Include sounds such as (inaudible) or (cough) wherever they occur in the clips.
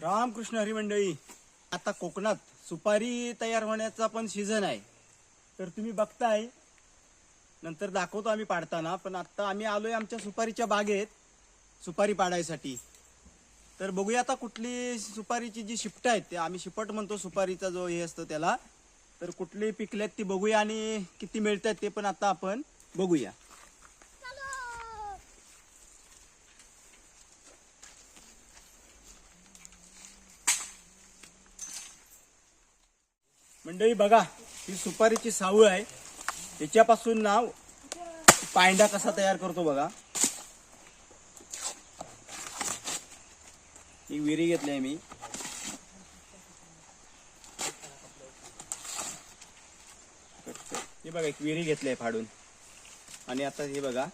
रामकृष्ण हरिमंडळी आता कोकणात सुपारी तयार होण्याचा पण सीझन आहे. तर तुम्ही बघताय. नंतर दाखवतो आम्ही पाडताना पण आता आम्ही आलोय आमच्या सुपारीच्या बागेत सुपारी पाडायसाठी. तर बघूया आता कुठली सुपारीची जी शिपट आहेत ते आम्ही शिपट म्हणतो सुपारीचा जो हे असतो त्याला. तर कुठली पिकल्यात ती बघूया आणि किती मिळतात ते पण आता आपण बघूया. मंडळी बघा ही सुपारीची सावळ आहे. त्याच्यापासून ना पायंडा कसा तयार करतो बघा. ही विहिरी घेतली आहे मी. हे बघा एक विहिरी घेतली आहे फाडून. आणि आता हे बघा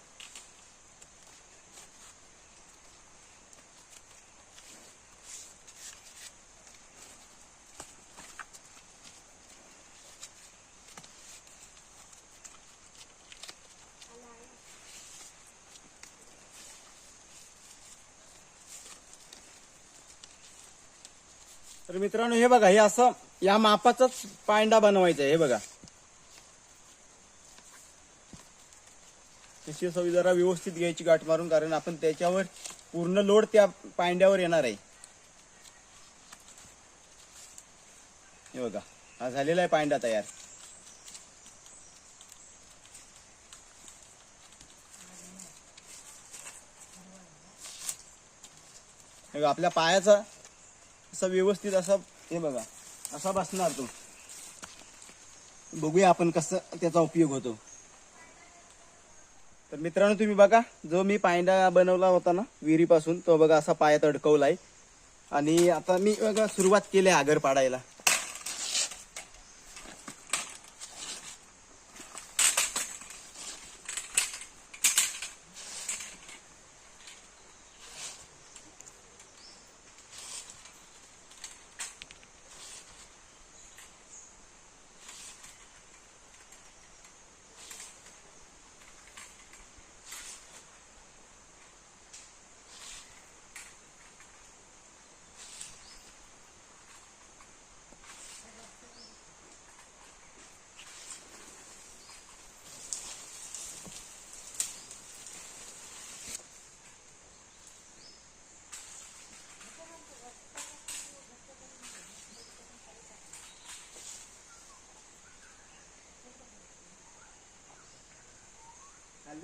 तर मित्रांनो हे बघा हे असं या मापाचाच पायंडा बनवायचा आहे हे बघा. तशी सवी जरा व्यवस्थित घ्यायची गाठ मारून कारण आपण त्याच्यावर पूर्ण लोड त्या पायंड्यावर येणार आहे. हे बघा हा झालेला आहे पायंडा तयार. हे आपल्या पायाचा असा व्यवस्थित असा हे बघा असा बसणार तो. बघूया आपण कसं त्याचा उपयोग होतो. तर मित्रांनो तुम्ही बघा जो मी पायंडा बनवला होता ना विहिरीपासून तो बघा असा पायात अडकवलाय. आणि आता मी बघा सुरुवात केली आहे आगर पाडायला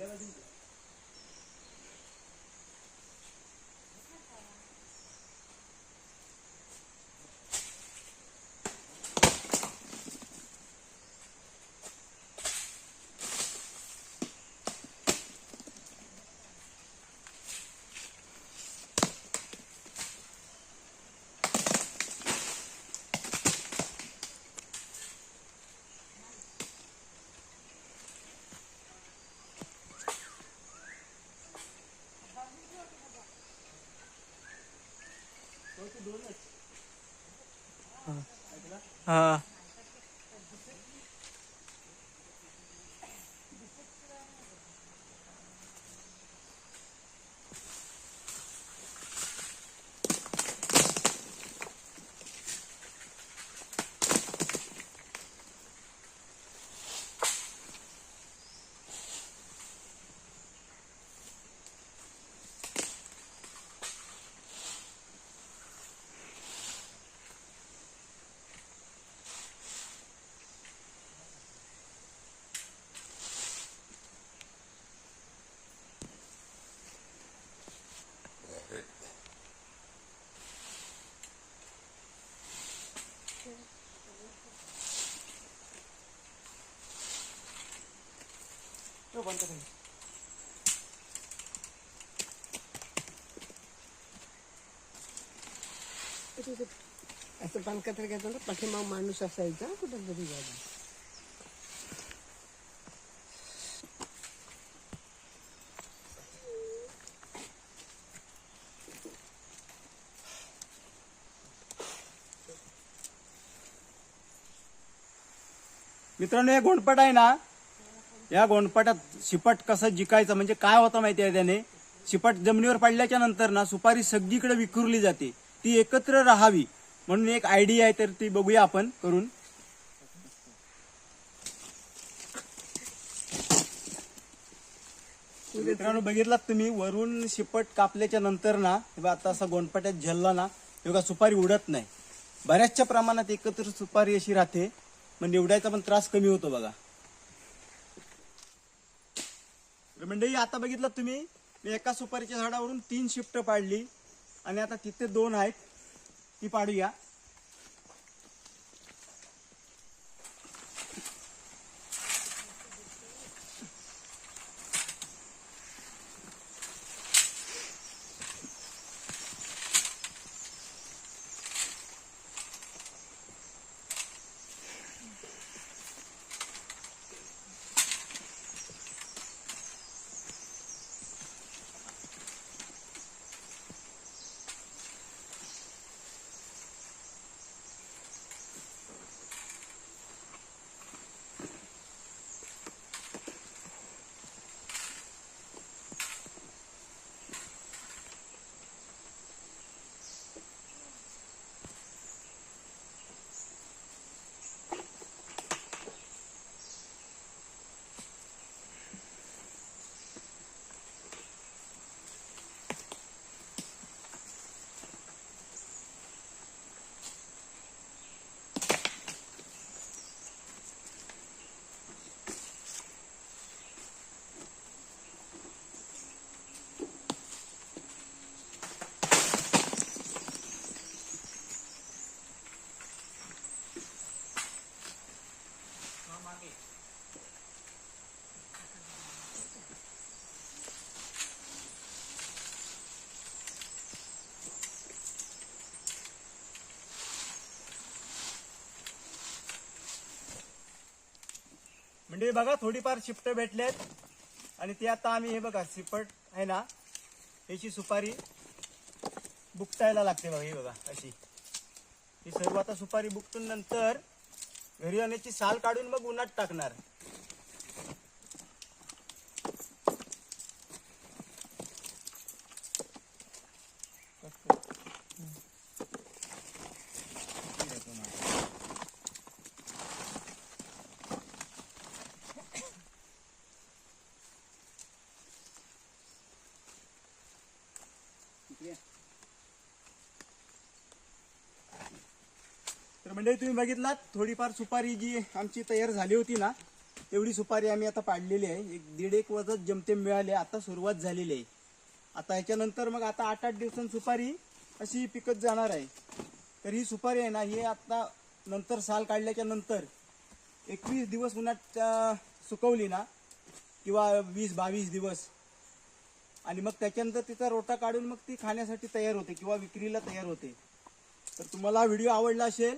ya 啊。तो बंद हा असं पानकत्र घेताना पाठीमाग माणूस असायचा कुठं तरी जागा मित्रांनो हे गोंडपट आहे ना या गोंडपाटात शिपट कसं जिकायचं म्हणजे काय होतं माहिती आहे त्याने? शिपट जमिनीवर पडल्याच्या नंतर ना सुपारी सगळीकडे विखुरली जाते. ती एकत्र राहावी म्हणून एक आयडिया आहे तर ती बघूया आपण करून. मित्रांनो बघितलात तुम्ही वरून शिपट कापल्याच्या नंतर ना आता असा गोंडपाट्यात झेलला ना एवढा सुपारी उडत नाही. बऱ्याचशा प्रमाणात एकत्र सुपारी अशी राहते म्हणजे निवडायचा पण त्रास कमी होतो बघा. तर मंडळी आता बघितलं तुम्ही मी एका सुपारीच्या झाडावरून तीन शिफ्ट पाडली. आणि आता तिथे दोन आहेत. ती पाडूया. म्हणजे बघा थोडीफार शिफ्ट भेटलेत. आणि ते आता आम्ही हे बघा शिपट आहे ना याची सुपारी बुकटायला लागते बघा ही बघा अशी. ही सर्व आता सुपारी बुकटून नंतर घरी आणण्याची साल काढून मग उन्हात टाकणार तर म्हणजे तुम्ही बघितलात थोडीफार सुपारी जी आमची तयार झाली होती ना तेवढी सुपारी आम्ही आता पाडलेली आहे. एक दीड एक वजत जमतेम मिळाले आता सुरुवात झालेली आहे. आता ह्याच्यानंतर मग आता आठ आठ दिवसांनी सुपारी अशी पिकत जाणार आहे. तर ही सुपारी आहे ना ही आता नंतर साल काढल्याच्या नंतर एकवीस दिवस उन्हात सुकवली ना किंवा वीस बावीस दिवस. आणि मग त्याच्यानंतर तिचा रोटा काढून मग ती खाण्यासाठी तयार होते किंवा विक्रीला तयार होते. तर तुम्हाला व्हिडिओ आवडला असेल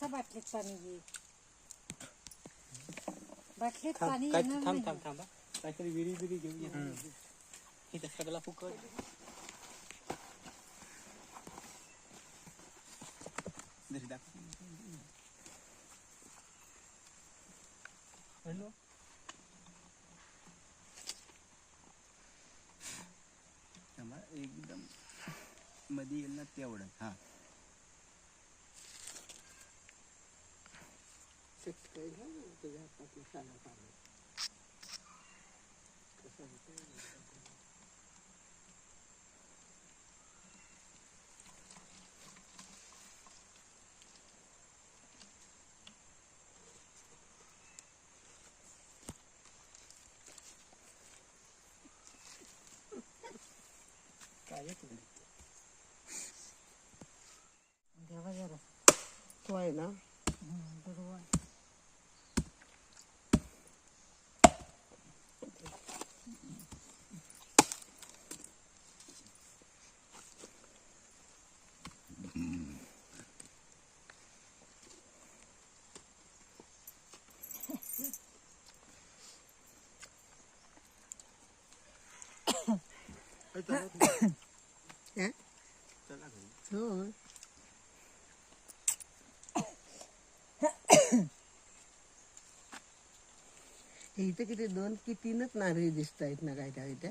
कसं बाटलीत पाणी घे. बाटलीत पाणी काय येणार थांब नाही. थांब थांबा काहीतरी विरी बिरी घेऊया इथं सगळा फुकट. दाखव. थांबा, एकदम मध्ये येईल ना तेवढं. हा. शेतकरी तुझ्या हातातली कसं होतं? काय देवा जरा तो आहे ना (coughs) इथे किती दोन कि तीनच नारळी दिसत आहेत ना काय काय त्या